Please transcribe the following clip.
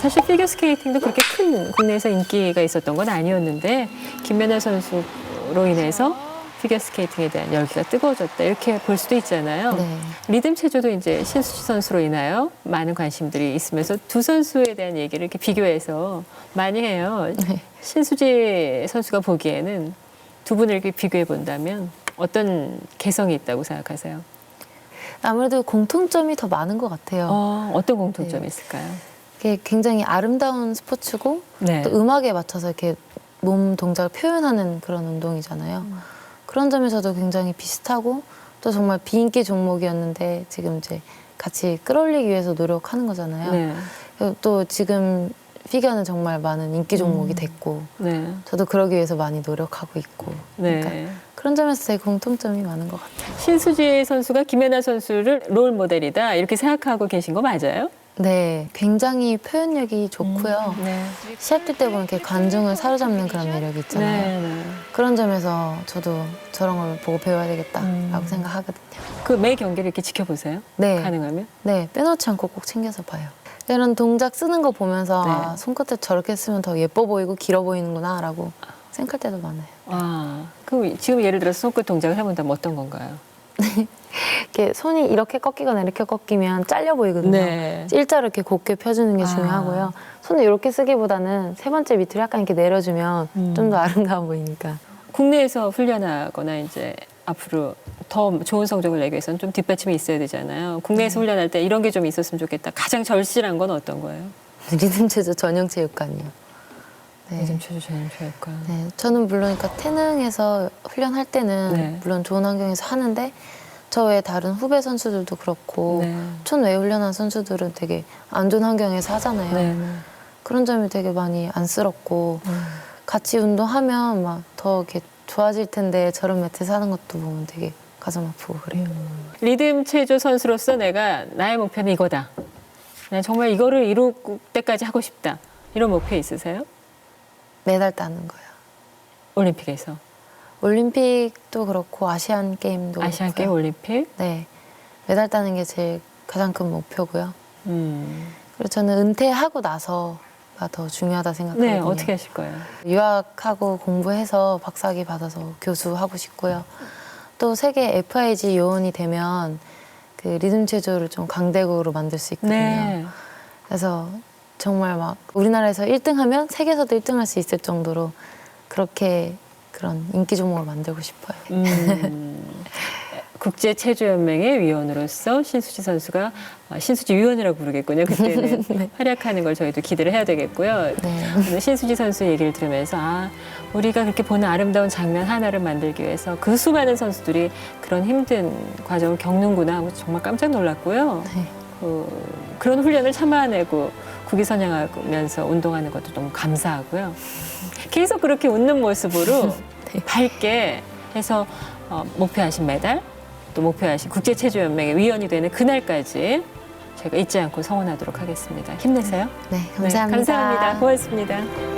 사실 피겨 스케이팅도 그렇게 큰 국내에서 인기가 있었던 건 아니었는데 김연아 선수로 인해서 피겨 스케이팅에 대한 열기가 뜨거워졌다 이렇게 볼 수도 있잖아요. 네. 리듬 체조도 이제 신수지 선수로 인하여 많은 관심들이 있으면서 두 선수에 대한 얘기를 이렇게 비교해서 많이 해요. 네. 신수지 선수가 보기에는 두 분을 이렇게 비교해 본다면 어떤 개성이 있다고 생각하세요? 아무래도 공통점이 더 많은 것 같아요. 어, 어떤 공통점이 네. 있을까요? 이게 굉장히 아름다운 스포츠고 네. 또 음악에 맞춰서 이렇게 몸 동작을 표현하는 그런 운동이잖아요. 그런 점에서도 굉장히 비슷하고 또 정말 비인기 종목이었는데 지금 이제 같이 끌어올리기 위해서 노력하는 거잖아요. 네. 그리고 또 지금 피겨는 정말 많은 인기 종목이 음. 됐고 네. 저도 그러기 위해서 많이 노력하고 있고 네. 그러니까 그런 점에서 되게 공통점이 많은 것 같아요. 신수지 선수가 김연아 선수를 롤 모델이다 이렇게 생각하고 계신 거 맞아요? 네, 굉장히 표현력이 좋고요. 네. 시합 때 보면 이렇게 관중을 사로잡는 그런 매력이 있잖아요. 네. 네. 그런 점에서 저도 저런 걸 보고 배워야 되겠다라고 음. 생각하거든요. 그 매 경기를 이렇게 지켜보세요? 네, 가능하면? 네, 빼놓지 않고 꼭 챙겨서 봐요. 이런 동작 쓰는 거 보면서 네. 아, 손끝을 저렇게 쓰면 더 예뻐 보이고 길어 보이는구나라고 생각할 때도 많아요. 아, 그럼 지금 예를 들어서 손끝 동작을 해본다면 어떤 건가요? 이렇게 손이 이렇게 꺾이거나 이렇게 꺾이면 잘려 보이거든요. 네. 일자로 이렇게 곧게 펴주는 게 아. 중요하고요. 손을 이렇게 쓰기보다는 세 번째 밑으로 약간 이렇게 내려주면 음. 좀 더 아름다워 보이니까. 국내에서 훈련하거나 이제 앞으로 더 좋은 성적을 내기 위해서는 좀 뒷받침이 있어야 되잖아요. 국내에서 훈련할 때 이런 게 좀 있었으면 좋겠다. 가장 절실한 건 어떤 거예요? 리듬 체조 전용 체육관이요. 네. 요즘 체조 전용 체육관. 네, 저는 물론 그러니까 태능에서 훈련할 때는 네. 물론 좋은 환경에서 하는데 저 외에 다른 후배 선수들도 그렇고 네. 촌외 훈련한 선수들은 되게 안 좋은 환경에서 하잖아요. 네. 네. 그런 점이 되게 많이 안쓰럽고 음. 같이 운동하면 막 더 이렇게 좋아질 텐데 저런 매트 사는 것도 보면 되게 가슴 아프고 그래요. 리듬 체조 선수로서 내가 나의 목표는 이거다. 난 정말 이거를 이룰 때까지 하고 싶다. 이런 목표 있으세요? 메달 따는 거예요. 올림픽에서 올림픽도 그렇고 아시안 게임도 아시안 게임 그렇고요. 올림픽. 네, 메달 따는 게 제일 가장 큰 목표고요. 음. 그리고 저는 은퇴하고 나서가 더 중요하다 생각하거든요. 네, 어떻게 하실 거예요? 유학하고 공부해서 박사학위 받아서 교수하고 싶고요. 또 세계 FIG 요원이 되면 그 리듬 체조를 좀 강대국으로 만들 수 있거든요. 네. 그래서 정말 막 우리나라에서 1등하면 세계에서도 1등할 수 있을 정도로 그렇게 그런 인기 종목을 만들고 싶어요. 음, 국제 체조 연맹의 위원으로서 신수지 선수가 아, 신수지 위원이라고 부르겠군요. 그때는 활약하는 걸 저희도 기대를 해야 되겠고요. 네. 오늘 신수지 선수 얘기를 들으면서 아 우리가 그렇게 보는 아름다운 장면 하나를 만들기 위해서 그 수많은 선수들이 그런 힘든 과정을 겪는구나 하고 정말 깜짝 놀랐고요. 네. 그, 그런 훈련을 참아내고 국위 선양하면서 운동하는 것도 너무 감사하고요. 계속 그렇게 웃는 모습으로 밝게 해서 어, 목표하신 메달 또 목표하신 국제체조연맹의 위원이 되는 그날까지 제가 잊지 않고 성원하도록 하겠습니다. 힘내세요. 네, 감사합니다. 네, 감사합니다. 고맙습니다.